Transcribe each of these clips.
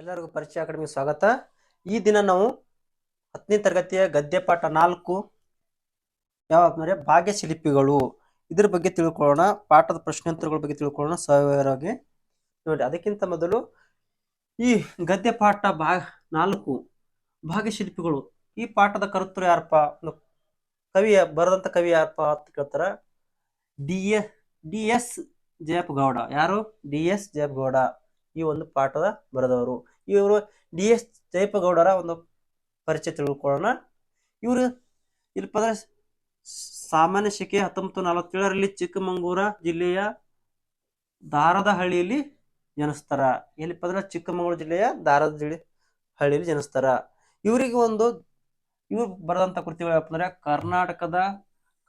ಎಲ್ಲರಿಗೂ ಪರಿಚಯ ಅಕಾಡೆಮಿಗೆ ಸ್ವಾಗತ. ಈ ದಿನ ನಾವು ಹತ್ತನೇ ತರಗತಿಯ ಗದ್ಯ ಪಾಠ ನಾಲ್ಕು, ಯಾವ ಅಂದರೆ ಭಾಗ್ಯ ಶಿಲ್ಪಿಗಳು ಇದ್ರ ಬಗ್ಗೆ ತಿಳ್ಕೊಳ್ಳೋಣ, ಪಾಠದ ಪ್ರಶ್ನೋತ್ತರಗಳ ಬಗ್ಗೆ ತಿಳ್ಕೊಳ್ಳೋಣ ಸವಿವರವಾಗಿ ನೋಡಿ, ಅದಕ್ಕಿಂತ ಮೊದಲು ಈ ಗದ್ಯ ಪಾಠ ಭಾ, ನಾಲ್ಕು ಭಾಗ್ಯ ಶಿಲ್ಪಿಗಳು ಈ ಪಾಠದ ಕರ್ತೃ ಯಾರಪ್ಪ? ಒಂದು ಕವಿ ಬರೆದಂತ ಕವಿ ಯಾರಪ್ಪ ಅಂತ ಕೇಳ್ತಾರ? D A, D S Jayappa Gowda. ಯಾರು? D S Jayap Gowda. ಈ ಒಂದು ಪಾಠದ ಬರೆದವರು. ಇವರು ಡಿ ಎಸ್ ಜಯಪ್ಪಗೌಡರ ಒಂದು ಪರಿಚಯ ತಿಳ್ಕೊಳ್ಳೋಣ. ಇವರು ಇಲ್ಲಪ್ಪ ಅಂದ್ರೆ ಸಾಮಾನ್ಯ ಶಿಕೆ ಹತ್ತೊಂಬತ್ತು ನಲವತ್ತೇಳರಲ್ಲಿ ಚಿಕ್ಕಮಂಗೂರ ಜಿಲ್ಲೆಯ ದಾರದ ಹಳ್ಳಿಯಲ್ಲಿ ಜನಿಸ್ತಾರ. ಎಲ್ಲಿಪ್ಪ ಅಂದ್ರೆ ಚಿಕ್ಕಮಗಳೂರು ಜಿಲ್ಲೆಯ ದಾರದ ಜಿಲ್ಲೆ ಹಳ್ಳಿಯಲ್ಲಿ ಜನಿಸ್ತಾರ. ಇವರಿಗೆ ಒಂದು, ಇವ್ರು ಬರೆದಂತ ಕೃತಿಗಳು ಅಂದ್ರೆ ಕರ್ನಾಟಕದ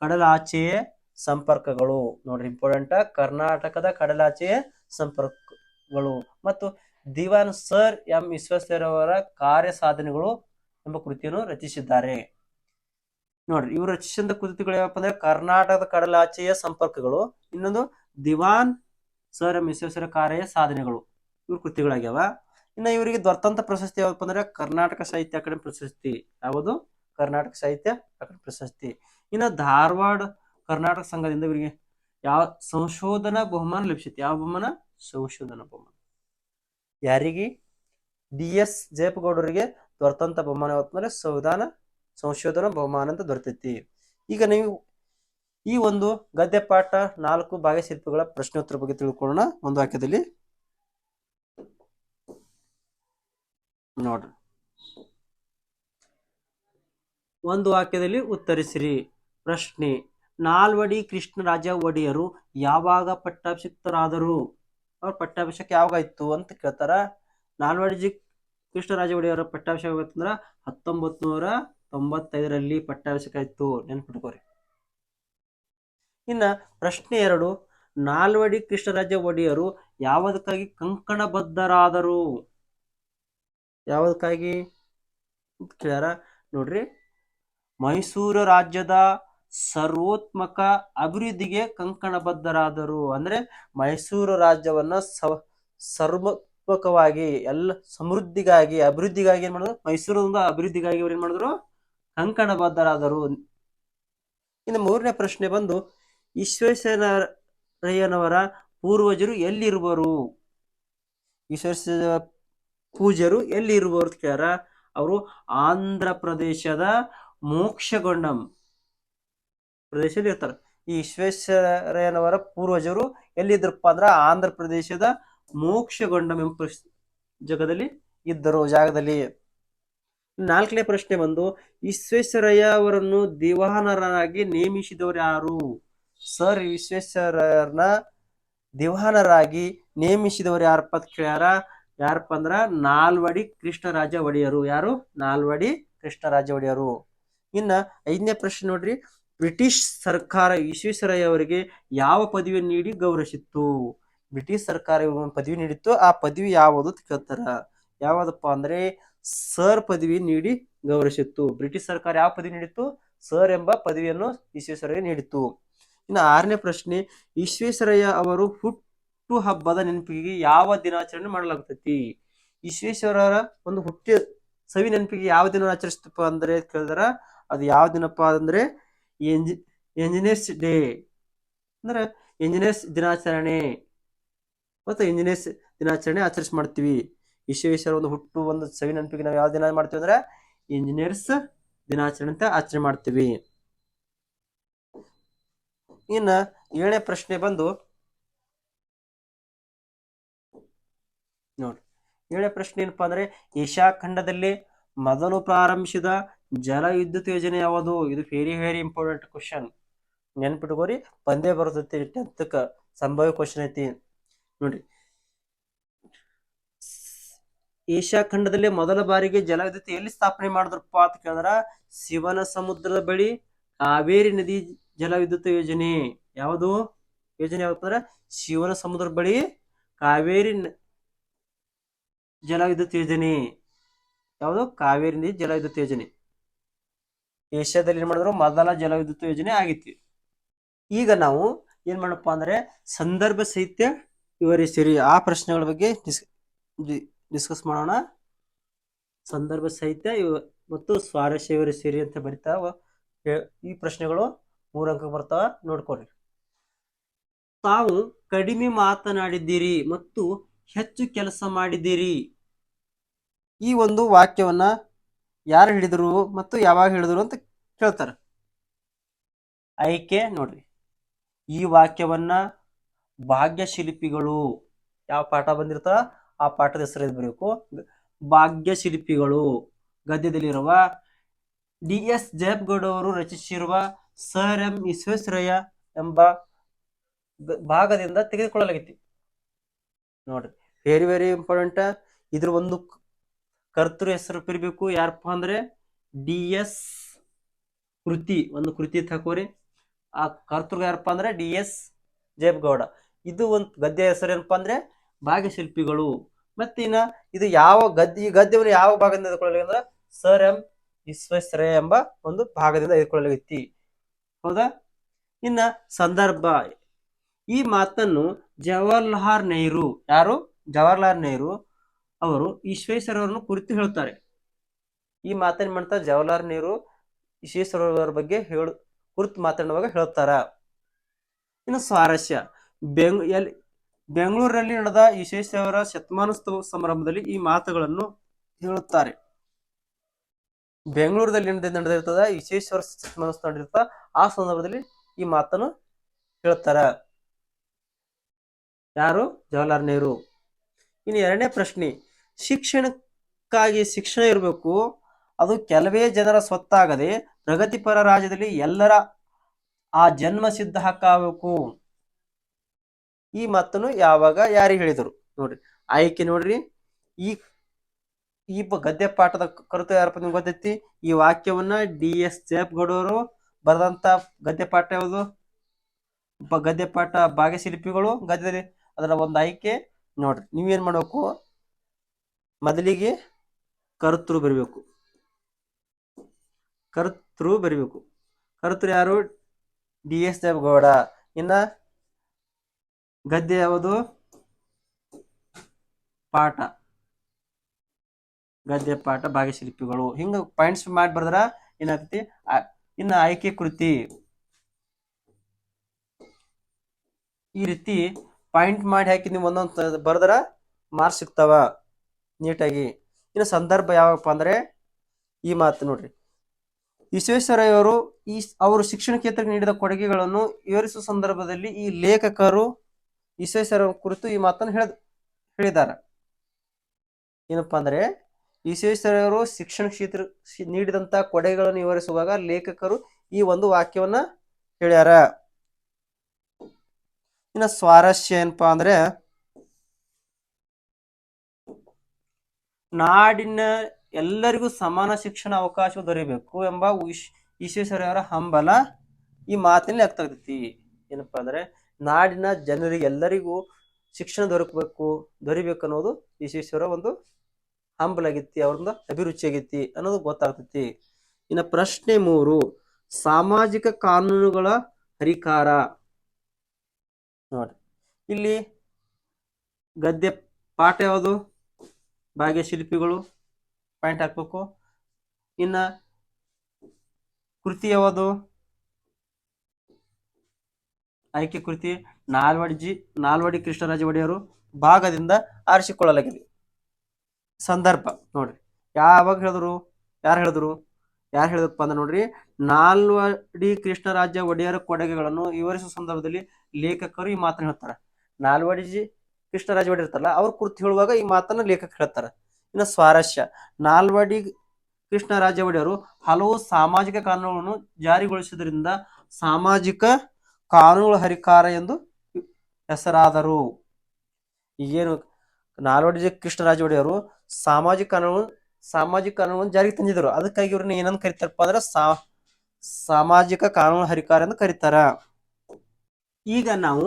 ಕಡಲಾಚೆಯ ಸಂಪರ್ಕಗಳು. ನೋಡ್ರಿ ಇಂಪಾರ್ಟೆಂಟ್ ಕರ್ನಾಟಕದ ಕಡಲಾಚೆಯ ಸಂಪರ್ಕಗಳು. ಮತ್ತು ದಿವಾನ್ ಸರ್ ಎಂ ವಿಶ್ವೇಶ್ವರವರ ಕಾರ್ಯ ಸಾಧನೆಗಳು ಎಂಬ ಕೃತಿಯನ್ನು ರಚಿಸಿದ್ದಾರೆ. ನೋಡ್ರಿ, ಇವರು ರಚಿಸಿದ ಕೃತಿಗಳು ಯಾವಪ್ಪ ಅಂದ್ರೆ ಕರ್ನಾಟಕದ ಕಡಲಾಚೆಯ ಸಂಪರ್ಕಗಳು, ಇನ್ನೊಂದು ದಿವಾನ್ ಸರ್ ಎಂ ವಿಶ್ವೇಶ್ವರ ಕಾರ್ಯ ಸಾಧನೆಗಳು ಇವ್ರ ಕೃತಿಗಳಾಗ್ಯಾವ. ಇನ್ನು ಇವರಿಗೆ ದ್ವರ್ತಂತ ಪ್ರಶಸ್ತಿ ಯಾವಪ್ಪ ಅಂದ್ರೆ ಕರ್ನಾಟಕ ಸಾಹಿತ್ಯ ಅಕಾಡೆಮಿ ಪ್ರಶಸ್ತಿ. ಯಾವುದು? ಕರ್ನಾಟಕ ಸಾಹಿತ್ಯ ಅಕಾಡೆಮಿ ಪ್ರಶಸ್ತಿ. ಇನ್ನು ಧಾರವಾಡ ಕರ್ನಾಟಕ ಸಂಘದಿಂದ ಇವರಿಗೆ ಯಾವ ಸಂಶೋಧನಾ ಬಹುಮಾನ ಲಭಿಸಿತ್ತು? ಯಾವ ಬಹುಮಾನ? ಸಂಶೋಧನಾ ಬಹುಮಾನ. ಯಾರಿಗೆ? ಡಿ ಎಸ್ ಜಯಪಗೌಡರಿಗೆ ದೊರೆತಂತ ಬಹುಮಾನ ಯಾವತ್ತಂದ್ರೆ ಸಂವಿಧಾನ ಸಂಶೋಧನಾ ಬಹುಮಾನ ಅಂತ ದೊರೆತೈತಿ. ಈಗ ನೀವು ಈ ಒಂದು ಗದ್ಯ ಪಾಠ ನಾಲ್ಕು ಭಾಗ್ಯಶಿಲ್ಪಿಗಳ ಪ್ರಶ್ನೋತ್ತರ ಬಗ್ಗೆ ತಿಳ್ಕೊಳ್ಳೋಣ. ಒಂದು ವಾಕ್ಯದಲ್ಲಿ. ನೋಡ್ರಿ. ಒಂದು ವಾಕ್ಯದಲ್ಲಿ ಉತ್ತರಿಸಿರಿ. ಪ್ರಶ್ನೆ, ನಾಲ್ವಡಿ ಕೃಷ್ಣರಾಜ ಒಡೆಯರು ಯಾವಾಗ ಪಟ್ಟಾಭಿಷಿಕ್ತರಾದರು? ಅವ್ರ ಪಟ್ಟಾಭಿಷೇಕ ಯಾವಾಗಾಯ್ತು ಅಂತ ಕೇಳ್ತಾರ. ನಾಲ್ವಡಿಜಿ ಕೃಷ್ಣರಾಜ ಒಡೆಯರ ಪಟ್ಟಾಭಿಷೇಕ ಆಗತ್ತಂದ್ರ ಹತ್ತೊಂಬತ್ ನೂರ ತೊಂಬತ್ತೈದರಲ್ಲಿ ಪಟ್ಟಾಭಿಷೇಕ ಆಯ್ತು. ನೆನ್ಪಿಟ್ಕೋರಿ. ಇನ್ನ ಪ್ರಶ್ನೆ ಎರಡು, ನಾಲ್ವಡಿ ಕೃಷ್ಣರಾಜ ಒಡೆಯರು ಯಾವುದಕ್ಕಾಗಿ ಕಂಕಣಬದ್ಧರಾದರು? ಯಾವುದಕ್ಕಾಗಿ ಕೇಳ್ಯಾರ. ನೋಡ್ರಿ, ಮೈಸೂರು ರಾಜ್ಯದ ಸರ್ವೋತ್ಮಕ ಅಭಿವೃದ್ಧಿಗೆ ಕಂಕಣಬದ್ಧರಾದರು. ಅಂದ್ರೆ ಮೈಸೂರು ರಾಜ್ಯವನ್ನ ಸ ಸರ್ವೋತ್ಮಕವಾಗಿ, ಎಲ್ಲ ಸಮೃದ್ಧಿಗಾಗಿ, ಅಭಿವೃದ್ಧಿಗಾಗಿ ಏನ್ ಮಾಡಿದ್ರು? ಮೈಸೂರಿನಿಂದ ಅಭಿವೃದ್ಧಿಗಾಗಿ ಅವ್ರು ಏನ್ ಮಾಡಿದ್ರು? ಕಂಕಣಬದ್ಧರಾದರು. ಇನ್ನು ಮೂರನೇ ಪ್ರಶ್ನೆ ಬಂದು, ಈಶ್ವೇಶ್ವರಯ್ಯನವರ ಪೂರ್ವಜರು ಎಲ್ಲಿರುವರು? ಈಶ್ವರ ಪೂಜರು ಎಲ್ಲಿರುವರು ಕೇಳ್ಯಾರ? ಅವರು ಆಂಧ್ರ ಪ್ರದೇಶದ ಮೋಕ್ಷಗೊಂಡಂ. ಪ್ರದೇಶದಲ್ಲಿ ಇರ್ತಾರೆ ಈ ವಿಶ್ವೇಶ್ವರಯ್ಯನವರ ಪೂರ್ವಜರು ಎಲ್ಲಿದ್ರಪ್ಪ ಅಂದ್ರ ಆಂಧ್ರ ಪ್ರದೇಶದ ಮೋಕ್ಷಗೊಂಡಂ ಎಂಬ ಜಗದಲ್ಲಿ ಇದ್ದರು ಜಾಗದಲ್ಲಿ. ನಾಲ್ಕನೇ ಪ್ರಶ್ನೆ ಬಂದು ವಿಶ್ವೇಶ್ವರಯ್ಯ ಅವರನ್ನು ದಿವಾನರಾಗಿ ನೇಮಿಸಿದವರು ಯಾರು? ಸರ್ ವಿಶ್ವೇಶ್ವರಯ್ಯರನ್ನ ದಿವಾನರಾಗಿ ನೇಮಿಸಿದವರು ಯಾರಪ್ಪ ಅಂತ ಕೇಳ್ಯಾರ? ಯಾರಪ್ಪ ಅಂದ್ರ ನಾಲ್ವಡಿ ಕೃಷ್ಣರಾಜ ಒಡೆಯರು. ಯಾರು? ನಾಲ್ವಡಿ ಕೃಷ್ಣರಾಜ ಒಡೆಯರು. ಇನ್ನ ಐದನೇ ಪ್ರಶ್ನೆ ನೋಡ್ರಿ. ಬ್ರಿಟಿಷ್ ಸರ್ಕಾರ ವಿಶ್ವೇಶ್ವರಯ್ಯ ಅವರಿಗೆ ಯಾವ ಪದವಿಯನ್ನು ನೀಡಿ ಗೌರವಿಸಿತ್ತು? ಬ್ರಿಟಿಷ್ ಸರ್ಕಾರ ಪದವಿ ನೀಡಿತ್ತು. ಆ ಪದವಿ ಯಾವುದು ಕೇಳ್ತಾರ. ಯಾವ್ದಪ್ಪ ಅಂದ್ರೆ ಸರ್ ಪದವಿ ನೀಡಿ ಗೌರವಿಸಿತ್ತು. ಬ್ರಿಟಿಷ್ ಸರ್ಕಾರ ಯಾವ ಪದವಿ ನೀಡಿತ್ತು? ಸರ್ ಎಂಬ ಪದವಿಯನ್ನು ವಿಶ್ವೇಶ್ವರಯ್ಯ ನೀಡಿತ್ತು. ಇನ್ನು ಆರನೇ ಪ್ರಶ್ನೆ ವಿಶ್ವೇಶ್ವರಯ್ಯ ಅವರು ಹುಟ್ಟು ಹಬ್ಬದ ನೆನಪಿಗೆ ಯಾವ ದಿನಾಚರಣೆ ಮಾಡಲಾಗುತ್ತೈತಿ ವಿಶ್ವೇಶ್ವರರ ಒಂದು ಹುಟ್ಟಿ ಸವಿ ನೆನಪಿಗೆ ಯಾವ ದಿನ ಆಚರಿಸ್ತಪ್ಪ ಅಂದ್ರೆ ಕೇಳಿದ್ರ. ಅದು ಯಾವ ದಿನಪ್ಪ ಅಂದ್ರೆ ಎಂಜಿ, ಎಂಜಿನಿಯರ್ಸ್ ಡೇ. ಅಂದ್ರೆ ಎಂಜಿನಿಯರ್ಸ್ ದಿನಾಚರಣೆ. ಮತ್ತು ಇಂಜಿನಿಯರ್ಸ್ ದಿನಾಚರಣೆ ಆಚರಿಸಿ ಮಾಡ್ತೀವಿ. ವಿಶ್ವೇಶ್ವರ ಒಂದು ಹುಟ್ಟು, ಒಂದು ಸವಿ ನೆನಪಿಗೆ ನಾವು ಯಾವ ದಿನ ಮಾಡ್ತೀವಿ ಅಂದ್ರೆ ಇಂಜಿನಿಯರ್ಸ್ ದಿನಾಚರಣೆ ಅಂತ ಆಚರಣೆ ಮಾಡ್ತೀವಿ. ಇನ್ನ ಏಳನೇ ಪ್ರಶ್ನೆ ಬಂದು ನೋಡಿ. ಏಳನೇ ಪ್ರಶ್ನೆ ಏನಪ್ಪಾ ಅಂದ್ರೆ ಏಷ್ಯಾ ಖಂಡದಲ್ಲಿ ಮೊದಲು ಪ್ರಾರಂಭಿಸಿದ ಜಲ ವಿದ್ಯುತ್ ಯೋಜನೆ ಯಾವುದು? ಇದು ವೆರಿ ವೆರಿ ಇಂಪಾರ್ಟೆಂಟ್ ಕ್ವಶನ್ ನೆನ್ಪಿಟ್ಕೋರಿ. ಬಂದೇ ಬರ್ತೈತಿ ಟೆಂತ್ಕ ಸಂಭಾವ್ಯ ಕ್ವಶನ್ ಐತಿ. ನೋಡ್ರಿ. ಏಷ್ಯಾ ಖಂಡದಲ್ಲಿ ಮೊದಲ ಬಾರಿಗೆ ಜಲವಿದ್ಯುತ್ ಎಲ್ಲಿ ಸ್ಥಾಪನೆ ಮಾಡಿದ್ರಪ್ಪ ಅಂತ ಕೇಳಿದ್ರ ಶಿವನ ಸಮುದ್ರದ ಬಳಿ ಕಾವೇರಿ ನದಿ ಜಲ ವಿದ್ಯುತ್ ಯೋಜನೆ. ಯಾವುದು? ಯೋಜನೆ ಯಾವತ್ತಂದ್ರ ಶಿವನ ಸಮುದ್ರ ಬಳಿ ಕಾವೇರಿ ಜಲ ವಿದ್ಯುತ್ ಯೋಜನೆ. ಯಾವುದು? ಕಾವೇರಿ ನದಿ ಜಲ ವಿದ್ಯುತ್ ಯೋಜನೆ. ಏಷ್ಯಾದಲ್ಲಿ ಏನ್ ಮಾಡಿದ್ರು? ಮೊದಲ ಜಲವಿದ್ಯುತ್ ಯೋಜನೆ ಆಗಿತ್ತು. ಈಗ ನಾವು ಏನ್ ಮಾಡಪ್ಪ ಅಂದ್ರೆ ಸಂದರ್ಭ ಸಹಿತ ವಿವರಿಸಿರಿ. ಆ ಪ್ರಶ್ನೆಗಳ ಬಗ್ಗೆ ಡಿಸ್- ಡಿಸ್ಕಸ್ ಮಾಡೋಣ. ಸಂದರ್ಭ ಸಹಿತ ಮತ್ತು ಸ್ವಾರಸ್ಯ ವಿವರಿಸಿರಿ ಸೇರಿ ಅಂತ ಬರಿತಾವ ಈ ಪ್ರಶ್ನೆಗಳು ಮೂರು ಅಂಕ ಬರ್ತಾವ. ನೋಡ್ಕೊಳ್ರಿ. ತಾವು ಕಡಿಮೆ ಮಾತನಾಡಿದ್ದೀರಿ ಮತ್ತು ಹೆಚ್ಚು ಕೆಲಸ ಮಾಡಿದ್ದೀರಿ. ಈ ಒಂದು ವಾಕ್ಯವನ್ನ ಯಾರು ಹೇಳಿದರು ಮತ್ತು ಯಾವಾಗ ಹೇಳಿದರು ಅಂತ ಕೇಳ್ತಾರೆ. ಆಯ್ಕೆ ನೋಡ್ರಿ. ಈ ವಾಕ್ಯವನ್ನ ಭಾಗ್ಯಶಿಲ್ಪಿಗಳು, ಯಾವ ಪಾಠ ಬಂದಿರ್ತಾವ ಆ ಪಾಠದ ಹೆಸರು ಬರಬೇಕು. ಭಾಗ್ಯಶಿಲ್ಪಿಗಳು, ಗದ್ಯದಲ್ಲಿರುವ ಡಿ ಎಸ್ ಜಯಪ್ಗೌಡ ಅವರು ರಚಿಸಿರುವ ಸರ್ ಎಂ ವಿಶ್ವೇಶ್ವರಯ್ಯ ಎಂಬ ಭಾಗದಿಂದ ತೆಗೆದುಕೊಳ್ಳಲಾಗಿತ್ತು. ನೋಡ್ರಿ ವೆರಿ ವೆರಿ ಇಂಪಾರ್ಟೆಂಟ್ ಇದ್ರ ಒಂದು ಕರ್ತೃ ಹೆಸರು ಕರಿಬೇಕು ಯಾರಪ್ಪ ಅಂದ್ರೆ ಡಿ ಎಸ್ ಕೃತಿ, ಒಂದು ಕೃತಿ ತಕೋರಿ ಆ ಕರ್ತೃ ಯಾರಪ್ಪ ಅಂದ್ರೆ ಡಿ ಎಸ್ ಜಯಪ್ಗೌಡ. ಇದು ಒಂದು ಗದ್ಯ ಹೆಸರು ಏನಪ್ಪ ಅಂದ್ರೆ ಭಾಗ್ಯಶಿಲ್ಪಿಗಳು. ಮತ್ತೆ ಇನ್ನ ಇದು ಯಾವ ಗದ್ಯ, ಈ ಗದ್ಯವನ್ನು ಯಾವ ಭಾಗದಿಂದ ತೆಗೆದುಕೊಳ್ಳಲಾಗಿದೆ ಅಂದ್ರೆ ಸರ್ ಎಂ ವಿಶ್ವೇಶ್ವರಯ್ಯ ಎಂಬ ಒಂದು ಭಾಗದಿಂದ ತೆಗೆದುಕೊಳ್ಳಲಾಗೈತಿ ಹೌದಾ? ಇನ್ನ ಸಂದರ್ಭ. ಈ ಮಾತನ್ನು ಜವಾಹರ್ಲಾಲ್ ನೆಹರು, ಯಾರು? ಜವಾಹರ್ಲಾಲ್ ನೆಹರು ಅವರು ವಿಶ್ವೇಶ್ವರಯ್ಯನನ್ನು ಕುರಿತು ಹೇಳ್ತಾರೆ ಈ ಮಾತನ್ನ ಮಾಡ್ತಾ ಜವಾಹರ್ಲಾಲ್ ನೆಹರು ವಿಶ್ವೇಶ್ವರಯ್ಯನವರ ಬಗ್ಗೆ ಹೇಳು, ಕುರಿತು ಮಾತನಾಡುವಾಗ ಹೇಳ್ತಾರ ಇನ್ನು ಸ್ವಾರಸ್ಯ. ಬೆಂಗ್, ಎಲ್ಲಿ ಬೆಂಗಳೂರಲ್ಲಿ ನಡೆದ ವಿಶ್ವೇಶ್ವರ ಶತಮಾನೋತ್ಸವ ಸಮಾರಂಭದಲ್ಲಿ ಈ ಮಾತುಗಳನ್ನು ಹೇಳುತ್ತಾರೆ. ಬೆಂಗಳೂರಲ್ಲಿ ನಡೆದ, ನಡೆದಿರ್ತದ ವಿಶ್ವೇಶ್ವರ ಶತಮಾನೋತ್ಸವ ನಡೆದಿರ್ತ ಆ ಸಂದರ್ಭದಲ್ಲಿ ಈ ಮಾತನ್ನು ಹೇಳ್ತಾರ ಯಾರು? ಜವಾಹರ್ಲಾಲ್ ನೆಹರು. ಇನ್ನು ಎರಡನೇ ಪ್ರಶ್ನೆ. ಶಿಕ್ಷಣಕ್ಕಾಗಿ ಶಿಕ್ಷಣ ಇರಬೇಕು. ಅದು ಕೆಲವೇ ಜನರ ಸ್ವತ್ತಾಗದೆ ಪ್ರಗತಿಪರ ರಾಜ್ಯದಲ್ಲಿ ಎಲ್ಲರ ಆ ಜನ್ಮ ಸಿದ್ಧ ಹಕ್ಕಾಗಬೇಕು ಈ ಮಾತನ್ನು ಯಾವಾಗ ಯಾರಿಗೆ ಹೇಳಿದರು? ನೋಡ್ರಿ, ಆಯ್ಕೆ ನೋಡ್ರಿ. ಈ ಈ ಗದ್ಯ ಪಾಠದ ಕರುತು ಯಾರಪ್ಪ ನಿಮ್ಗೆ ಗೊತ್ತೈತಿ? ಈ ವಾಕ್ಯವನ್ನ ಡಿ ಎಸ್ ಜಯಪ್ಗೌಡವರು ಬರೆದಂತ ಗದ್ಯ ಪಾಠ ಯಾವುದು? ಗದ್ಯ ಪಾಠ ಭಾಗ್ಯಶಿಲ್ಪಿಗಳು ಗದ್ಯದಲ್ಲಿ ಅದರ ಒಂದು ಆಯ್ಕೆ. ನೋಡ್ರಿ, ನೀವೇನ್ ಮಾಡ್ಬೇಕು? ಮೊದಲಿಗೆ ಕರ್ತೃ ಬರಿಬೇಕು. ಕರ್ತೃ ಬರಿಬೇಕು. ಕರ್ತೃ ಯಾರು? D S Deve Gowda. ಇನ್ನ ಗದ್ಯ ಯಾವುದು? ಪಾಠ. ಗದ್ಯ, ಪಾಠ, ಭಾಗ್ಯಶಿಲ್ಪಿಗಳು. ಹಿಂಗ ಪಾಯಿಂಟ್ಸ್ ಮಾಡಿ ಬರ್ದ್ರ ಏನಾಗ್ತೈತಿ? ಇನ್ನ ಆಯ್ಕೆ ಕೃತಿ. ಈ ರೀತಿ ಪಾಯಿಂಟ್ ಮಾಡಿ ಹಾಕಿ ನೀವು ಒಂದೊಂದು ಬರ್ದ್ರ ಮಾರ್ಕ್ಸ್ ಸಿಗ್ತಾವ. ನೀಟಾಗಿ. ಇನ್ನು ಸಂದರ್ಭ ಯಾವಪ್ಪ ಅಂದ್ರೆ ಈ ಮಾತು ನೋಡ್ರಿ. ವಿಶ್ವೇಶ್ವರಯ್ಯವರು ಈ ಅವರು ಶಿಕ್ಷಣ ಕ್ಷೇತ್ರಕ್ಕೆ ನೀಡಿದ ಕೊಡುಗೆಗಳನ್ನು ವಿವರಿಸುವ ಸಂದರ್ಭದಲ್ಲಿ ಈ ಲೇಖಕರು ವಿಶ್ವೇಶ್ವರ ಕುರಿತು ಈ ಮಾತನ್ನು ಹೇಳ ಹೇಳಿದ್ದಾರೆ. ಏನಪ್ಪ ಅಂದ್ರೆ ವಿಶ್ವೇಶ್ವರಯ್ಯವರು ಶಿಕ್ಷಣ ಕ್ಷೇತ್ರ ನೀಡಿದಂಥ ಕೊಡುಗೆಗಳನ್ನು ವಿವರಿಸುವಾಗ ಲೇಖಕರು ಈ ಒಂದು ವಾಕ್ಯವನ್ನ ಹೇಳ್ಯಾರ. ಇನ್ನು ಸ್ವಾರಸ್ಯ ಏನಪ್ಪಾ ಅಂದ್ರೆ ನಾಡಿನ ಎಲ್ಲರಿಗೂ ಸಮಾನ ಶಿಕ್ಷಣ ಅವಕಾಶ ದೊರೆಯಬೇಕು ಎಂಬ ವಿಶ್- ವಿಶ್ವೇಶ್ವರಯ್ಯವರ ಹಂಬಲ ಈ ಮಾತಿನಲ್ಲಿ ಆಗ್ತಾಗ್ತೈತಿ ಏನಪ್ಪಾ ಅಂದ್ರೆ ನಾಡಿನ ಜನರಿಗೆ ಎಲ್ಲರಿಗೂ ಶಿಕ್ಷಣ ದೊರಕಬೇಕು, ದೊರಿಬೇಕು ಅನ್ನೋದು ಈಶ್ವೇಶ್ವರ ಒಂದು ಹಂಬಲ ಆಗೈತಿ, ಅವ್ರೊಂದು ಅಭಿರುಚಿ ಆಗೈತಿ ಅನ್ನೋದು ಗೊತ್ತಾಗ್ತೈತಿ. ಇನ್ನು ಪ್ರಶ್ನೆ ಮೂರು, ಸಾಮಾಜಿಕ ಕಾನೂನುಗಳ ಹರಿಕಾರ. ನೋಡಿ, ಇಲ್ಲಿ ಗದ್ಯ ಪಾಠ ಯಾವುದು? ಭಾಗ್ಯಶಿಲ್ಪಿಗಳು ಪಾಯಿಂಟ್ ಹಾಕ್ಬೇಕು. ಇನ್ನ ಕೃತಿ ಯಾವುದು ಆಯ್ಕೆ ಕೃತಿ ನಾಲ್ವಡಿ ನಾಲ್ವಡಿ ಕೃಷ್ಣರಾಜ ಒಡೆಯರು ಭಾಗದಿಂದ ಆರಿಸಿಕೊಳ್ಳಲಾಗಿದೆ. ಸಂದರ್ಭ ನೋಡ್ರಿ. ಯಾವಾಗ ಹೇಳಿದ್ರು? ಯಾರು ಹೇಳಿದ್ರು? ಯಾರು ಹೇಳಿದಪ್ಪ ಅಂದ್ರೆ ನೋಡ್ರಿ, ನಾಲ್ವಡಿ ಕೃಷ್ಣರಾಜ ಒಡೆಯರ ಕೊಡುಗೆಗಳನ್ನು ವಿವರಿಸುವ ಸಂದರ್ಭದಲ್ಲಿ ಲೇಖಕರು ಈ ಮಾತನ್ನ ಹೇಳ್ತಾರೆ. ನಾಲ್ವಡಿ ಕೃಷ್ಣರಾಜ ಒಡೆಯರ್ ಇರ್ತಾರಲ್ಲ, ಅವ್ರ ಕುರಿತು ಹೇಳುವಾಗ ಈ ಮಾತನ್ನ ಲೇಖಕ ಹೇಳ್ತಾರೆ. ಇನ್ನು ಸ್ವಾರಸ್ಯ. ನಾಲ್ವಡಿ ಕೃಷ್ಣರಾಜ ಒಡೆಯರು ಹಲವು ಸಾಮಾಜಿಕ ಕಾನೂನುಗಳನ್ನು ಜಾರಿಗೊಳಿಸಿದ್ರಿಂದ ಸಾಮಾಜಿಕ ಕಾನೂನುಗಳ ಹರಿಕಾರ ಎಂದು ಹೆಸರಾದರು. ಈಗೇನು ನಾಲ್ವಡಿ ಕೃಷ್ಣರಾಜ ಒಡೆಯರು ಸಾಮಾಜಿಕ ಕಾನೂನು ಸಾಮಾಜಿಕ ಕಾನೂನು ಜಾರಿಗೆ ತಂದಿದ್ರು ಅದಕ್ಕಾಗಿ ಇವ್ರನ್ನ ಏನಂತ ಕರಿತಾರಪ್ಪ ಅಂದ್ರೆ ಸಾಮಾಜಿಕ ಕಾನೂನು ಹರಿಕಾರ ಎಂದು ಕರೀತಾರ. ಈಗ ನಾವು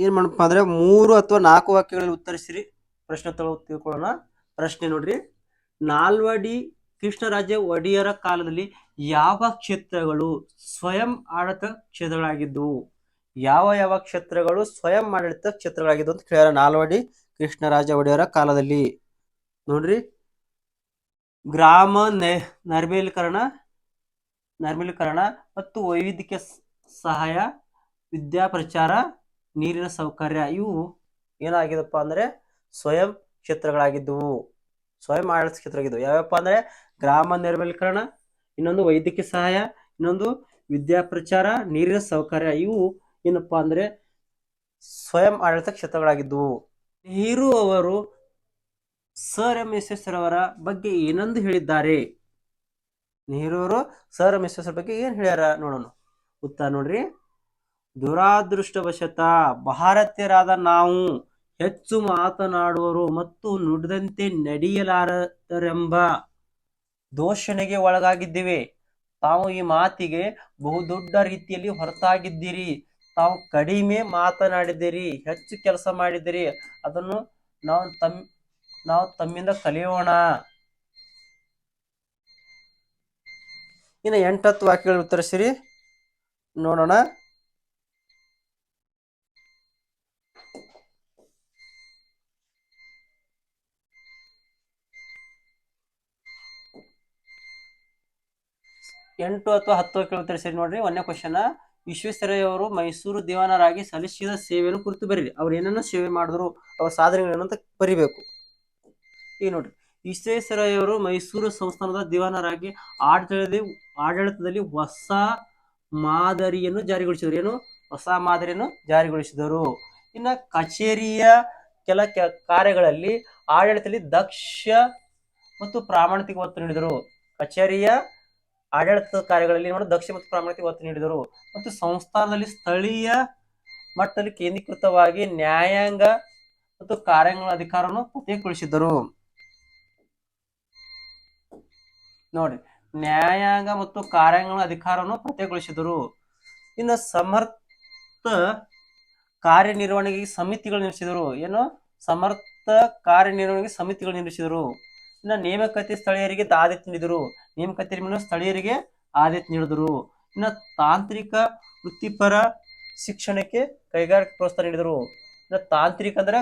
ಏನ್ ಮಾಡಪ್ಪ ಅಂದ್ರೆ ಮೂರು ಅಥವಾ ನಾಲ್ಕು ವಾಕ್ಯಗಳಲ್ಲಿ ಉತ್ತರಿಸಿರಿ. ಪ್ರಶ್ನೆ ತಗೊಳ್ ತಿಳ್ಕೊಳ್ಳೋಣ. ಪ್ರಶ್ನೆ ನೋಡ್ರಿ. ನಾಲ್ವಡಿ ಕೃಷ್ಣರಾಜ ಒಡೆಯರ ಕಾಲದಲ್ಲಿ ಯಾವ ಕ್ಷೇತ್ರಗಳು ಸ್ವಯಂ ಆಡಳಿತ ಕ್ಷೇತ್ರಗಳಾಗಿದ್ದವು ಯಾವ ಯಾವ ಕ್ಷೇತ್ರಗಳು ಸ್ವಯಂ ಆಡಳಿತ ಕ್ಷೇತ್ರಗಳಾಗಿದ್ದವು ಅಂತ ಕೇಳ್ಯಾರ ನಾಲ್ವಡಿ ಕೃಷ್ಣರಾಜ ಒಡೆಯರ ಕಾಲದಲ್ಲಿ. ನೋಡ್ರಿ. ಗ್ರಾಮ ನರ್ಮೀಲೀಕರಣ, ನೈರ್ಮಲೀಕರಣ ಮತ್ತು ವೈವಿಧ್ಯಕ್ಕೆ ಸಹಾಯ, ವಿದ್ಯಾ ಪ್ರಚಾರ ನೀರಿನ ಸೌಕರ್ಯ ಇವು ಏನಾಗಿದಪ್ಪ ಅಂದ್ರೆ ಸ್ವಯಂ ಕ್ಷೇತ್ರಗಳಾಗಿದ್ದವು. ಸ್ವಯಂ ಆಡಳಿತ ಕ್ಷೇತ್ರವಾಗಿದ್ದವು. ಯಾವ್ಯಾವಪ್ಪ ಅಂದ್ರೆ ಗ್ರಾಮ ನಿರ್ಮಲೀಕರಣ, ಇನ್ನೊಂದು ವೈದ್ಯಕೀಯ ಸಹಾಯ, ಇನ್ನೊಂದು ವಿದ್ಯಾ ಪ್ರಚಾರ, ನೀರಿನ ಸೌಕರ್ಯ ಇವು ಏನಪ್ಪ ಅಂದ್ರೆ ಸ್ವಯಂ ಆಡಳಿತ ಕ್ಷೇತ್ರಗಳಾಗಿದ್ದವು. ನೆಹರು ಅವರು ಸರ್ ಎಂ ವಿಶ್ವೇಶ್ವರವರ ಬಗ್ಗೆ ಏನಂದು ಹೇಳಿದ್ದಾರೆ? ನೆಹರು ಅವರು ಸರ್ ಎಂ ಬಗ್ಗೆ ಏನು ಹೇಳ್ಯಾರ ನೋಡೋಣ. ಉತ್ತರ ನೋಡ್ರಿ. ದುರಾದೃಷ್ಟವಶತ ಭಾರತೀಯರಾದ ನಾವು ಹೆಚ್ಚು ಮಾತನಾಡುವರು ಮತ್ತು ನುಡಿದಂತೆ ನಡೆಯಲಾರರೆಂಬ ದೋಷಣೆಗೆ ಒಳಗಾಗಿದ್ದೇವೆ. ತಾವು ಈ ಮಾತಿಗೆ ಬಹುದೊಡ್ಡ ರೀತಿಯಲ್ಲಿ ಹೊರತಾಗಿದ್ದೀರಿ. ತಾವು ಕಡಿಮೆ ಮಾತನಾಡಿದಿರಿ ಹೆಚ್ಚು ಕೆಲಸ ಮಾಡಿದಿರಿ ಅದನ್ನು ನಾವು ತಮ್ಮ ನಾವು ತಮ್ಮಿಂದ ಕಲಿಯೋಣ. ಇನ್ನು ಎಂಟತ್ತು ವಾಕ್ಯಗಳು ಉತ್ತರಿಸಿರಿ ನೋಡೋಣ. ಎಂಟು ಅಥವಾ ಹತ್ತು ಕಿಲೋಮೀಟರ್ ಸರಿ ನೋಡ್ರಿ, ಒಂದನೇ ಕ್ವಶನ್ ವಿಶ್ವೇಶ್ವರಯ್ಯವರು ಮೈಸೂರು ದಿವಾನರಾಗಿ ಸಲ್ಲಿಸಿದ ಸೇವೆಯನ್ನು ಕುರಿತು ಬರೀರಿ. ಅವ್ರು ಏನನ್ನ ಸೇವೆ ಮಾಡಿದ್ರು, ಅವ್ರ ಸಾಧನೆಗಳೇನು ಅಂತ ಬರಿಬೇಕು. ಈಗ ನೋಡ್ರಿ, ವಿಶ್ವೇಶ್ವರಯ್ಯವರು ಮೈಸೂರು ಸಂಸ್ಥಾನದ ದಿವಾನರಾಗಿ ಆಡಳಿತದಲ್ಲಿ ಆಡಳಿತದಲ್ಲಿ ಹೊಸ ಮಾದರಿಯನ್ನು ಜಾರಿಗೊಳಿಸಿದರು. ಏನು? ಹೊಸ ಮಾದರಿಯನ್ನು ಜಾರಿಗೊಳಿಸಿದರು. ಇನ್ನ ಕಚೇರಿಯ ಕೆಲ ಕಾರ್ಯಗಳಲ್ಲಿ ಆಡಳಿತದಲ್ಲಿ ದಕ್ಷ ಮತ್ತು ಪ್ರಾಮಾಣಿಕ ಒತ್ತು ನೀಡಿದರು. ಕಚೇರಿಯ ಆಡಳಿತ ಕಾರ್ಯಗಳಲ್ಲಿ ನೋಡಿ? ದಕ್ಷ ಮತ್ತು ಪ್ರಾಮಾಣಿಕ ಒತ್ತು ನೀಡಿದರು. ಮತ್ತು ಸಂಸ್ಥಾನದಲ್ಲಿ ಸ್ಥಳೀಯ ಮಟ್ಟದಲ್ಲಿ ಕೇಂದ್ರೀಕೃತವಾಗಿ ನ್ಯಾಯಾಂಗ ಮತ್ತು ಕಾರ್ಯಗಳ ಅಧಿಕಾರವನ್ನು ಪ್ರತ್ಯೇಕಗೊಳಿಸಿದ್ದರು ನೋಡಿ, ನ್ಯಾಯಾಂಗ ಮತ್ತು ಕಾರ್ಯಾಂಗಗಳ ಅಧಿಕಾರವನ್ನು ಪ್ರತ್ಯೇಕಗೊಳಿಸಿದರು ಇನ್ನು ಸಮರ್ಥ ಕಾರ್ಯನಿರ್ವಹಣೆಗೆ ಸಮಿತಿಗಳು ನಿರ್ಮಿಸಿದರು ಏನು? ಸಮರ್ಥ ಕಾರ್ಯನಿರ್ವಹಣೆಗೆ ಸಮಿತಿಗಳು ನಿರ್ಮಿಸಿದರು ಇನ್ನು ನೇಮಕಾತಿ ಸ್ಥಳೀಯರಿಗೆ ದಾದಿ ನೀಡಿದರು ನೇಮಕಾತಿ ಮೇಲೆ ಸ್ಥಳೀಯರಿಗೆ ಆದ್ಯತೆ ನೀಡಿದರು. ಇನ್ನು ತಾಂತ್ರಿಕ ವೃತ್ತಿಪರ ಶಿಕ್ಷಣಕ್ಕೆ ಕೈಗಾರಿಕೆ ಪ್ರೋತ್ಸಾಹ ನೀಡಿದರು. ಇನ್ನು ತಾಂತ್ರಿಕ ಅಂದ್ರೆ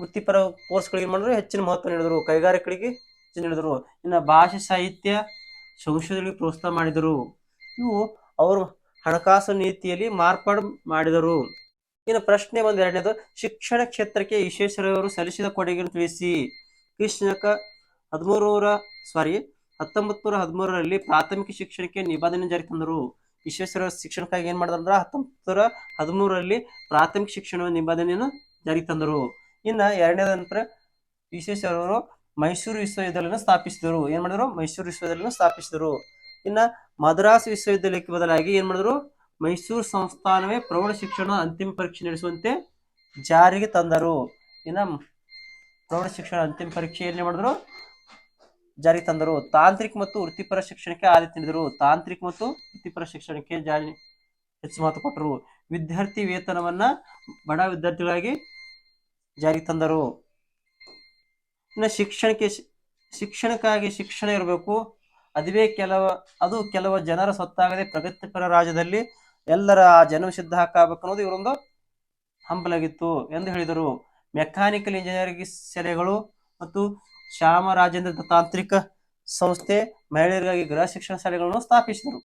ವೃತ್ತಿಪರ ಕೋರ್ಸ್ಗಳಿಗೆ ಮಾಡಿದ್ರು ಹೆಚ್ಚಿನ ಮಹತ್ವ ನೀಡಿದರು. ಕೈಗಾರಿಕೆಗಳಿಗೆ ಹೆಚ್ಚಿನ ನೀಡಿದರು. ಇನ್ನು ಭಾಷೆ ಸಾಹಿತ್ಯ ಸಂಶೋಧನೆಗೆ ಪ್ರೋತ್ಸಾಹ ಮಾಡಿದರು. ಇವು ಅವರು ಹಣಕಾಸು ನೀತಿಯಲ್ಲಿ ಮಾರ್ಪಾಡು ಮಾಡಿದರು. ಇನ್ನು ಪ್ರಶ್ನೆ ಒಂದು ಎರಡನೇದು, ಶಿಕ್ಷಣ ಕ್ಷೇತ್ರಕ್ಕೆ ವಿಶ್ವೇಶ್ವರಯ್ಯವರು ಸಲ್ಲಿಸಿದ ಕೊಡುಗೆಯನ್ನು ತಿಳಿಸಿ. ಕೃಷ್ಣಕ ಹದಿಮೂರರ ಸಾರಿ ಹತ್ತೊಂಬತ್ತು ನೂರ ಹದಿಮೂರರಲ್ಲಿ ಪ್ರಾಥಮಿಕ ಶಿಕ್ಷಣಕ್ಕೆ ನಿಬಂಧನೆ ಜಾರಿ ತಂದರು. ವಿಶ್ವೇಶ್ವರ ಶಿಕ್ಷಣಕ್ಕಾಗಿ ಏನ್ ಮಾಡಿದ್ರು ಅಂದ್ರೆ ಹತ್ತೊಂಬತ್ತು ನೂರ ಹದಿಮೂರರಲ್ಲಿ ಪ್ರಾಥಮಿಕ ಶಿಕ್ಷಣ ನಿಬಂಧನೆಯನ್ನು ಜಾರಿ ತಂದರು. ಇನ್ನ ಎರಡನೇದ ನಂತರ ವಿಶ್ವೇಶ್ವರವರು ಮೈಸೂರು ವಿಶ್ವವಿದ್ಯಾಲಯನ ಸ್ಥಾಪಿಸಿದರು. ಏನ್ ಮಾಡಿದ್ರು? ಮೈಸೂರು ವಿಶ್ವವಿದ್ಯಾಲಯನ ಸ್ಥಾಪಿಸಿದರು. ಇನ್ನ ಮದ್ರಾಸ್ ವಿಶ್ವವಿದ್ಯಾಲಯಕ್ಕೆ ಬದಲಾಗಿ ಏನ್ ಮಾಡಿದ್ರು? ಮೈಸೂರು ಸಂಸ್ಥಾನವೇ ಪ್ರೌಢ ಶಿಕ್ಷಣ ಅಂತಿಮ ಪರೀಕ್ಷೆ ನಡೆಸುವಂತೆ ಜಾರಿಗೆ ತಂದರು. ಇನ್ನ ಪ್ರೌಢ ಶಿಕ್ಷಣ ಅಂತಿಮ ಪರೀಕ್ಷೆ ಏನ್ ಮಾಡಿದ್ರು? ಜಾರಿಗೆ ತಂದರು. ತಾಂತ್ರಿಕ ಮತ್ತು ವೃತ್ತಿಪರ ಶಿಕ್ಷಣಕ್ಕೆ ಆದ್ಯತೆ ನೀಡಿದರು. ತಾಂತ್ರಿಕ ಮತ್ತು ವೃತ್ತಿಪರ ಶಿಕ್ಷಣಕ್ಕೆ ಜಾರಿ ಹೆಚ್ಚು ಮಹತ್ವ ಕೊಟ್ಟರು. ವಿದ್ಯಾರ್ಥಿ ವೇತನವನ್ನ ಬಡ ವಿದ್ಯಾರ್ಥಿಗಳಾಗಿ ಜಾರಿಗೆ ತಂದರು. ಇನ್ನು ಶಿಕ್ಷಣಕ್ಕೆ ಶಿಕ್ಷಣಕ್ಕಾಗಿ ಶಿಕ್ಷಣ ಇರಬೇಕು. ಅದುವೇ ಕೆಲವ, ಅದು ಕೆಲವು ಜನರ ಸ್ವತ್ತಾಗದೆ ಪ್ರಗತಿಪರ ರಾಜ್ಯದಲ್ಲಿ ಎಲ್ಲರ ಜನ್ಮ ಸಿದ್ಧ ಹಾಕಬೇಕು ಅನ್ನೋದು ಇವರೊಂದು ಹಂಬಲಾಗಿತ್ತು ಎಂದು ಹೇಳಿದರು. ಮೆಕ್ಯಾನಿಕಲ್ ಇಂಜಿನಿಯರಿಂಗ್ ಸೆಲೆಗಳು ಮತ್ತು ಶ್ಯಾಮರಾಜೇಂದ್ರ ತಾಂತ್ರಿಕ ಸಂಸ್ಥೆ ಮಹಿಳೆಯರಿಗಾಗಿ ಗೃಹ ಶಿಕ್ಷಣ ಶಾಲೆಗಳನ್ನು ಸ್ಥಾಪಿಸಿದರು.